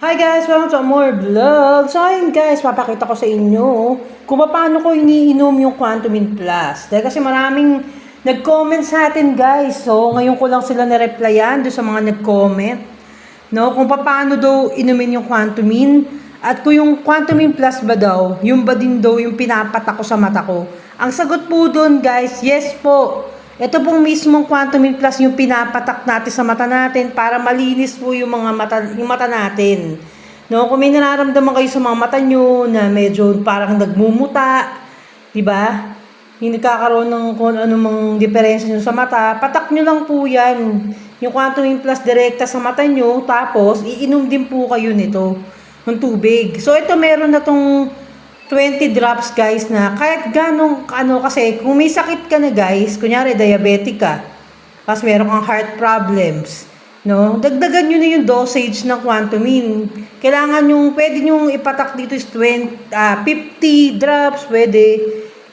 Hi guys! Welcome to more vlog! So ayun guys, papakita ko sa inyo kung paano ko iniinom yung Quantumin Plus. Dahil kasi maraming nag-comment sa atin guys. So ngayon ko lang sila na-replyan doon sa mga nag-comment. No, kung paano daw inumin yung Quantumin. At kung yung Quantumin Plus ba daw, yung ba din daw yung pinapatak sa mata ko. Ang sagot po doon guys, yes po. Ito pong mismong Quantumin Plus yung pinapatak natin sa mata natin para malinis po yung mga mata, yung mata natin. No, kung may nararamdaman kayo sa mga mata nyo na medyo parang nagmumuta, di ba? Hindi nagkakaroon ng kung ano mang diferensya nyo sa mata, patak nyo lang po yan. Yung Quantumin Plus direkta sa mata nyo, tapos iinom din po kayo nito ng tubig. So ito meron na tong 20 drops guys na kahit ganong ano kasi kung may sakit ka na guys, kunyari diabetic ka, tapos meron kang heart problems, no? Dagdagan nyo na yung dosage ng Quantumin. Kailangan yung pwede nyo ipatak dito is 20, ah, 50 drops, pwede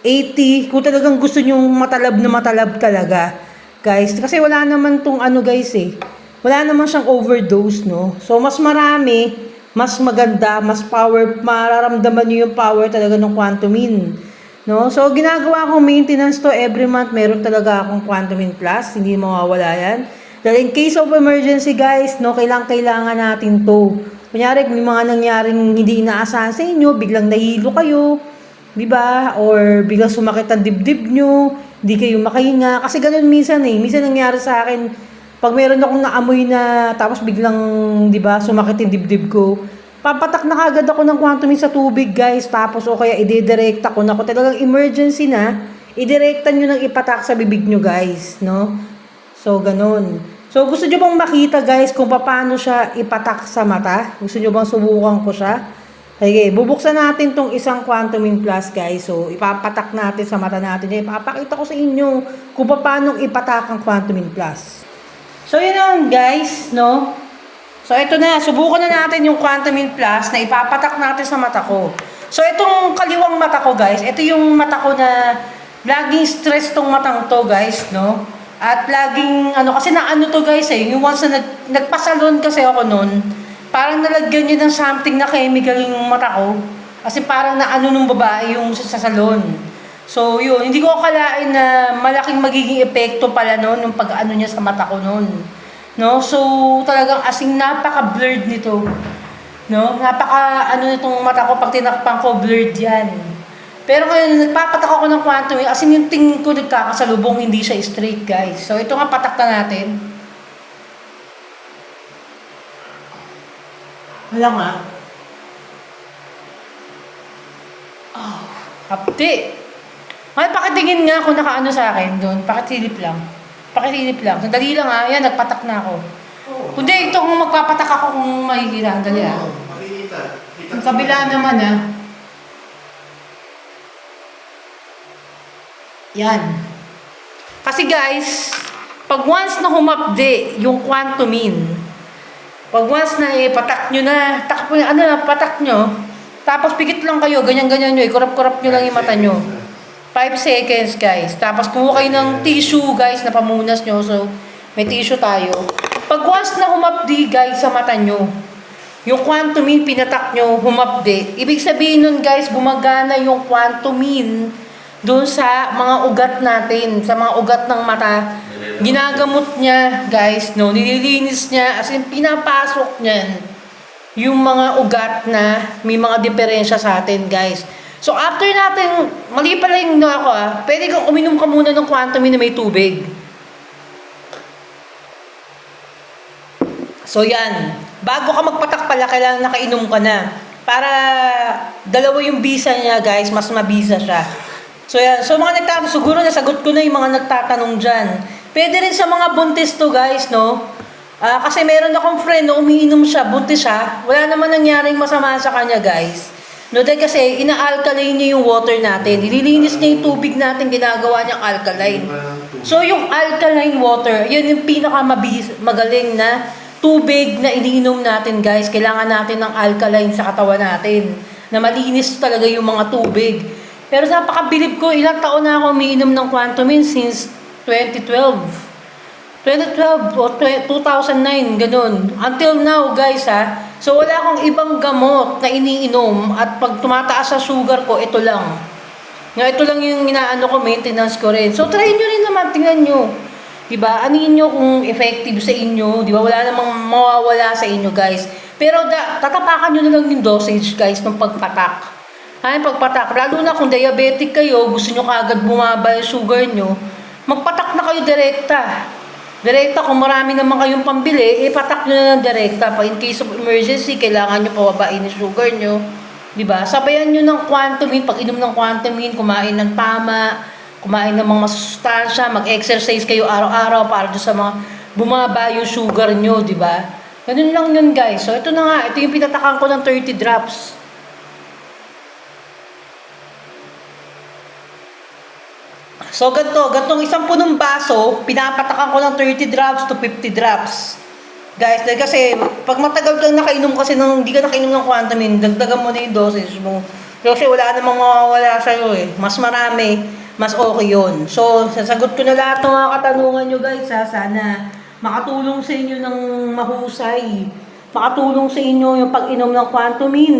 80 kung talagang gusto nyo matalab na matalab talaga. Guys, kasi wala naman tong ano guys eh. Wala naman siyang overdose, no? So mas marami mas maganda, mas power, mararamdaman niyo yung power talaga ng Quantumin. No? So, ginagawa kong maintenance to every month. Meron talaga akong Quantumin Plus. Hindi mawawala yan. Dahil in case of emergency, guys, no, kailangan, kailangan natin to. Kunyari, may mga nangyaring hindi inaasahan sa inyo, biglang nahilo kayo, di ba? Or biglang sumakit ang dibdib nyo, hindi kayo makahinga. Kasi ganun minsan eh. Minsan nangyari sa akin, pag meron akong naamoy na tapos biglang, di ba, sumakit yung dibdib ko, papatak na kagad ako ng quantumin sa tubig, guys. Tapos o kaya idedirekta ko na kung talagang emergency na, idirekta nyo nang ipatak sa bibig nyo, guys, no? So, ganun. So, gusto nyo bang makita, guys, kung paano siya ipatak sa mata? Gusto nyo bang subukan ko siya? Sige, bubuksan natin tong isang Quantumin Plus, guys. So, ipapatak natin sa mata natin. Ipapakita ko sa inyo kung paano ipatak ang Quantumin Plus. So, yun lang, guys, no? So, ito na. Subukan na natin yung Quantumin Plus na ipapatak natin sa mata ko. So, itong kaliwang mata ko, guys, ito yung mata ko na laging stress tong matang to, guys, no? At laging, ano, kasi na ano to, guys, eh, yung once na nag, nagpasalon kasi ako noon, parang nalagyan niya ng something na chemical yung mata ko. Kasi parang naano nung babae yung sa salon. So, yun. Hindi ko akalain na malaking magiging epekto pala noon yung pag-ano niya sa mata ko noon. No? So, talagang asing napaka-blurred nito. No? Napaka, ano nitong mata ko, pag tinakpan ko, blurred yan. Pero ngayon, nagpapatak ako ng quantum, as in yung tingin ko nagkakasalubong, hindi siya straight, guys. So, ito nga, patak na natin. Wala nga. Oh, hapti. May pakitingin nga kung nakaano sa akin doon. Pakitilip lang. Pakitilip lang. Sandali lang ha. Yan, nagpatak na ako. Kundi ito kung magpapatak ako kung makikita. Sandali ha. Oo, makikita. Kita Yung kabila naman ha. Yan. Kasi guys, pag once na humapde yung quantumin, pag once na ipatak nyo na, takpo ano na, patak nyo, tapos pikit lang kayo, ganyan-ganyan nyo, ikurap-kurap nyo lang yung mata nyo. 5 seconds, guys. Tapos kumuha kayo ng tissue, guys, na pamunas nyo. So, may tissue tayo. Pag once na humapdi, guys, sa mata nyo, yung quantumin pinatak nyo, humapdi. Ibig sabihin nun, guys, gumagana yung quantumin doon sa mga ugat natin, sa mga ugat ng mata. Ginagamot niya, guys, no? Nililinis niya, as in, pinapasok niyan yung mga ugat na may mga diferensya sa atin, guys. So, after natin, mali pala yung na ako ah, pwede kang uminom ka muna ng quantum na may tubig. So, yan. Bago ka magpatak pala, kailangan nakainom ka na. Para dalawa yung bisa niya, guys, mas mabisa siya. So, yan. So, mga nagtatanong, siguro nasagot ko na yung mga nagtatanong dyan. Pwede rin sa mga buntis to, guys, no? Ah, kasi meron akong friend na umiinom siya, buntis siya. Wala naman nangyaring masama sa kanya, guys. No, dahil kasi ina-alkaline niya yung water natin. Nililinis niya yung tubig natin, ginagawa niyang alkaline. So, yung alkaline water, yun yung pinaka magaling na tubig na iniinom natin, guys. Kailangan natin ng alkaline sa katawan natin. Na malinis talaga yung mga tubig. Pero napakabilib ko, ilang taon na ako umiinom ng Quantumin since 2012. 2012 o twe- 2009, ganun. Until now, guys, ha. So, wala akong ibang gamot na iniinom at pag tumataas sa sugar ko, ito lang. Nga, ito lang yung inaano ko, maintenance ko rin. So, try nyo rin naman, tingnan nyo. Diba? Anin nyo kung effective sa inyo. Diba? Wala namang mawawala sa inyo, guys. Pero da, tatapakan nyo na lang yung dosage, guys, ng pagpatak. Yung pagpatak. Lalo na kung diabetic kayo, gusto nyo kagad bumaba yung sugar nyo, magpatak na kayo direkta. Direkta, kung marami naman kayong pambili, eh patak nyo na direkta. Pa in case of emergency, kailangan nyo pababain yung sugar nyo. Di ba? Sabayan nyo ng quantumin, pag inom ng quantumin, kumain ng tama, kumain ng mga masustansya, mag-exercise kayo araw-araw para sa mga bumaba yung sugar nyo, di ba? Ganun lang yun guys. So ito na nga, ito yung pinatakan ko ng 30 drops. So, ganito, gantong isang punong baso, pinapatakan ko ng 30 drops to 50 drops. Guys, dahil kasi, pag matagal kang nakainom kasi ng, hindi ka nakainom ng quantamin, dagdagan mo na yung dosage mo. Kasi wala namang mawawala sa'yo eh. Mas marami, mas okay yun. So, sasagot ko na lahat ng mga katanungan nyo guys ha. Sana makatulong sa inyo ng mahusay. Makatulong sa inyo yung pag-inom ng quantamin.